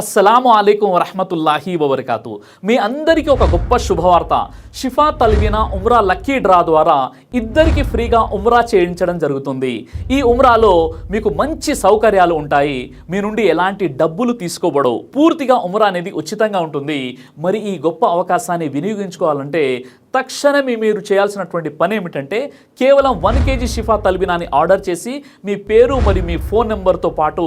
అస్సలాము అయికం వరహమతుల్లాహి వబర్కాతు. మీ అందరికీ ఒక గొప్ప శుభవార్త. షిఫా తల్విన ఉమ్రా లక్కీ డ్రా ద్వారా ఇద్దరికి ఫ్రీగా ఉమ్రా చేయించడం జరుగుతుంది. ఈ ఉమ్రాలో మీకు మంచి సౌకర్యాలు ఉంటాయి. మీ నుండి ఎలాంటి డబ్బులు తీసుకోబడవు. పూర్తిగా ఉమ్రా అనేది ఉచితంగా ఉంటుంది. మరి ఈ గొప్ప అవకాశాన్ని వినియోగించుకోవాలంటే తక్షణమే మీరు చేయాల్సినటువంటి పని ఏమిటంటే కేవలం వన్ కేజీ షిఫా తల్బినాని ఆర్డర్ చేసి మీ పేరు మరియు మీ ఫోన్ నెంబర్తో పాటు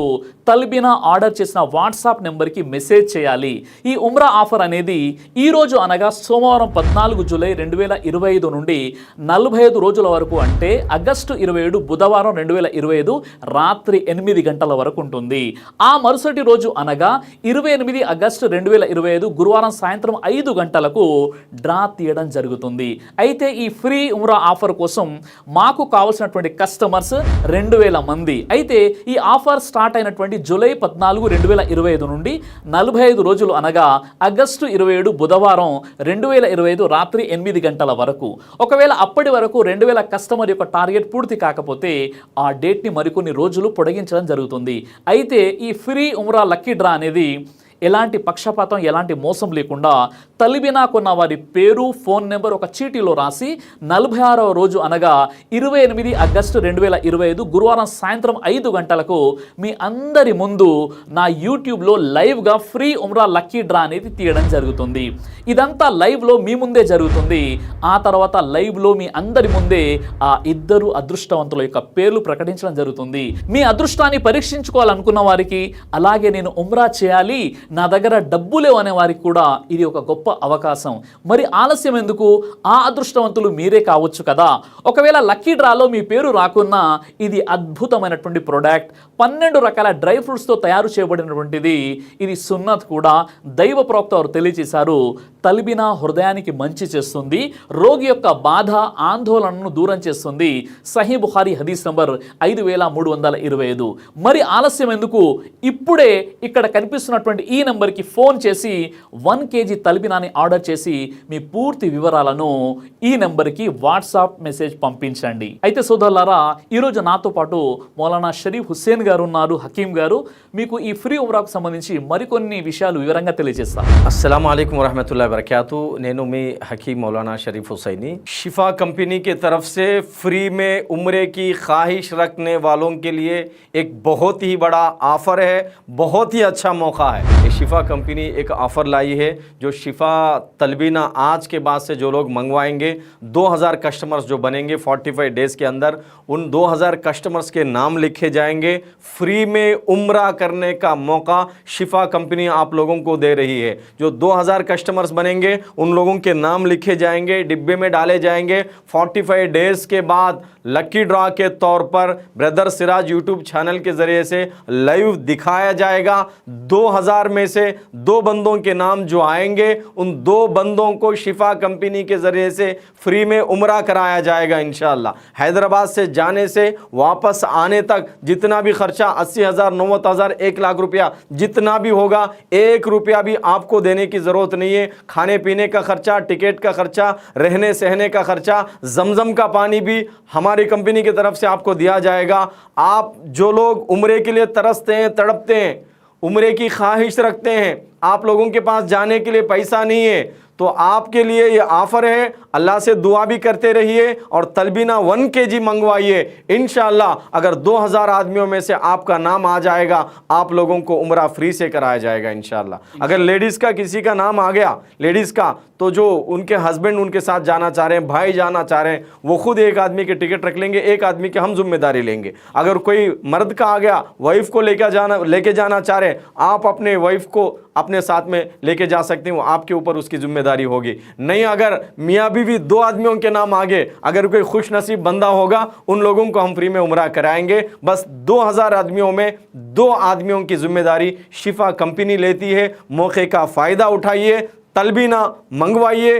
తల్బినా ఆర్డర్ చేసిన వాట్సాప్ నెంబర్కి మెసేజ్ చేయాలి. ఈ ఉమ్రా ఆఫర్ అనేది ఈ రోజు అనగా సోమవారం పద్నాలుగు జూలై రెండు వేల ఇరవై ఐదు నుండి నలభై ఐదు రోజుల వరకు అంటే ఆగస్టు ఇరవై ఏడు బుధవారం రెండు వేల ఇరవై ఐదు రాత్రి ఎనిమిది గంటల వరకు ఉంటుంది. ఆ మరుసటి రోజు అనగా ఇరవై ఎనిమిది ఆగస్టు రెండు వేల ఇరవై ఐదు గురువారం సాయంత్రం ఐదు గంటలకు డ్రా తీయడం జరుగుతుంది. అయితే ఈ ఫ్రీ ఉమ్రా ఆఫర్ కోసం మాకు కావాల్సినటువంటి కస్టమర్స్ రెండు వేల మంది. అయితే ఈ ఆఫర్ స్టార్ట్ అయినటువంటి జూలై పద్నాలుగు రెండు వేల ఇరవై ఐదు నుండి నలభై ఐదు రోజులు అనగా ఆగస్టు ఇరవై ఏడు బుధవారం రెండు వేల ఇరవై ఐదు రాత్రి ఎనిమిది గంటల వరకు. ఒకవేళ అప్పటి వరకు రెండు వేల కస్టమర్ యొక్క టార్గెట్ పూర్తి కాకపోతే ఆ డేట్ని మరికొన్ని రోజులు పొడిగించడం జరుగుతుంది. అయితే ఈ ఫ్రీ ఉమ్రా లక్కీ డ్రా అనేది ఎలాంటి పక్షపాతం ఎలాంటి మోసం లేకుండా తలిబినాకున్న వారి పేరు ఫోన్ నెంబర్ ఒక చీటీలో రాసి నలభై ఆరవ రోజు అనగా ఇరవై ఎనిమిది ఆగస్టు రెండు వేల ఇరవై ఐదు గురువారం సాయంత్రం ఐదు గంటలకు మీ అందరి ముందు నా యూట్యూబ్లో లైవ్గా ఫ్రీ ఉమ్రా లక్కీ డ్రా అనేది తీయడం జరుగుతుంది. ఇదంతా లైవ్లో మీ ముందే జరుగుతుంది. ఆ తర్వాత లైవ్లో మీ అందరి ముందే ఆ ఇద్దరు అదృష్టవంతుల యొక్క పేర్లు ప్రకటించడం జరుగుతుంది. మీ అదృష్టాన్ని పరీక్షించుకోవాలనుకున్న వారికి అలాగే నేను ఉమ్రా చేయాలి నా దగ్గర డబ్బు లేవు అనే వారికి కూడా ఇది ఒక గొప్ప అవకాశం. మరి ఆలస్యం ఎందుకు? ఆ అదృష్టవంతులు మీరే కావచ్చు కదా. ఒకవేళ లక్కీ డ్రాలో మీ పేరు రాకున్నా ఇది అద్భుతమైనటువంటి ప్రోడక్ట్. పన్నెండు రకాల డ్రై ఫ్రూట్స్తో తయారు చేయబడినటువంటిది. ఇది సున్నత్ కూడా దైవ ప్రోక్త వారు తెలియజేశారు. తలిబిన హృదయానికి మంచి చేస్తుంది. రోగి యొక్క బాధ ఆందోళనను దూరం చేస్తుంది. సహీ బుహారి హదీస్ నంబర్ ఐదు వేల మూడు వందల ఇరవై ఐదు. మరి ఆలస్యం ఎందుకు? ఇప్పుడే ఇక్కడ కనిపిస్తున్నటువంటి నెంబర్కి ఫోన్ చేసి వన్ కేజీ తలిబినాని ఆర్డర్ చేసి మీ పూర్తి వివరాలను ఈ నెంబర్కి వాట్సాప్ మెసేజ్ పంపించండి అయితే సోదరులారా ఈరోజు నాతో పాటు మౌలానా షరీఫ్ హుస్సేన్ గారు ఉన్నారు హకీం గారు మీకు ఈ ఫ్రీ ఉమ్రాకు సంబంధించి మరికొన్ని విషయాలు వివరంగా తెలియజేస్తారు अस्सलाम वालेकुम रहमतुल्लाहि वरकatuh నేను మీ हकीम मौलाना शरीफ हुसैनी शिफा कंपनी की तरफ से फ्री में उम्रे की ख्वाहिश रखने वालों के लिए एक बहुत ही बड़ा ऑफ़र है बहुत ही अच्छा मौका है ये शिफा कंपनी एक ऑफ़र लाई है, जो शिफा तलबीना आज के बाद से जो लोग मंगवाएँगे 2000 कस्टमर्स जो बनेंगे 45 डेज़ के अंदर, उन 2000 कस्टमर्स के नाम लिखे जाएँगे। फ्री में उम्रा करने का मौका शिफा कंपनी आप लोगों को दे रही है। जो 2000 कस्टमर्स बनेंगे, उन लोगों के नाम लिखे जाएँगे, डिब्बे में डाले जाएँगे। 45 डेज़ के बाद लकी ड्रा के तौर पर ब्रदर सिराज यूट्यूब चैनल के ज़रिए से लाइव दिखाया जाएगा। 2000 में से दो बंदों के नाम जो आएँगे, उन दो बंदों को शिफा कंपनी के ज़रिए से फ्री में उम्रा कराया जाएगा इन हैदराबाद से जाने से वापस आने तक जितना भी खर्चा, अस्सी हज़ार नौवत हज़ार, एक लाख रुपया जितना भी होगा, एक रुपया भी आपको देने की ज़रूरत नहीं है। खाने पीने का खर्चा, टिकट का खर्चा, रहने सहने का खर्चा, जमजम का पानी भी हमारी कंपनी की तरफ़ से आपको दिया जाएगा। आप जो लोग उम्र के लिए तरसते हैं, तड़पते हैं उम्रे की ख्वाहिश रखते हैं। आप लोगों के पास जाने के लिए पैसा नहीं है तो आपके लिए ये ऑफ़र है अल्लाह से दुआ भी करते रहिए और तलबीना वन के जी मंगवाइए। इन अगर 2000 आदमियों में से आपका नाम आ जाएगा, आप लोगों को उम्र फ्री से कराया जाएगा इन अगर लेडीज़ का किसी का नाम आ गया, लेडीज़ का तो जो उनके हस्बैंड उनके साथ जाना चाह रहे हैं, भाई जाना चाह रहे हैं, वो खुद एक आदमी के टिकट रख लेंगे, एक आदमी की हम ज़िम्मेदारी लेंगे। अगर कोई मर्द का आ गया, वाइफ को लेकर जाना, लेके जाना चाह रहे हैं, आप अपने वाइफ को अपने साथ में लेके जा सकते हैं आपके ऊपर उसकी ज़िम्मेदारी होगी। नहीं, अगर मियाँ बीवी दो आदमियों के नाम आगे अगर कोई खुश नसीब बंदा होगा, उन लोगों को हम फ्री में उम्र कराएँगे। बस 2000 आदमियों में दो आदमियों की ज़िम्मेदारी शिफा कंपनी लेती है। मौके का फ़ायदा उठाइए तलबीना मंगवाइए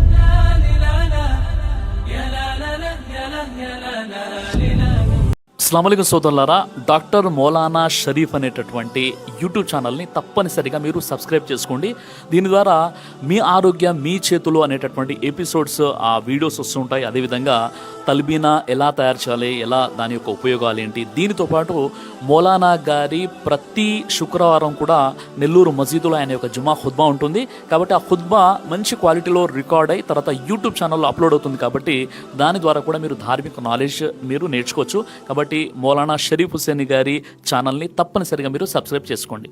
అస్సలం సోదరులారా డాక్టర్ మౌలానా షరీఫ్ అనేటటువంటి యూట్యూబ్ ఛానల్ని తప్పనిసరిగా మీరు సబ్స్క్రైబ్ చేసుకోండి. దీని ద్వారా మీ ఆరోగ్యం మీ చేతులు అనేటటువంటి ఎపిసోడ్స్ ఆ వీడియోస్ వస్తుంటాయి. అదేవిధంగా తల్బీనా ఎలా తయారు చేయాలి? ఎలా దాని యొక్క ఉపయోగాలు ఏంటి? దీనితో పాటు మౌలానా గారి ప్రతి శుక్రవారం కూడా నెల్లూరు మసీదులో ఆయన యొక్క జుమా ఖుద్బా ఉంటుంది. కాబట్టి ఆ ఖుద్బా మంచి క్వాలిటీలో రికార్డ్ అయి తర్వాత యూట్యూబ్ ఛానల్లో అప్లోడ్ అవుతుంది కాబట్టి దాని ద్వారా కూడా మీరు ధార్మిక నాలెడ్జ్ మీరు నేర్చుకోవచ్చు. కాబట్టి మౌలానా షరీఫ్ హుసేన్ గారి ఛానల్ని తప్పనిసరిగా మీరు సబ్స్క్రైబ్ చేసుకోండి.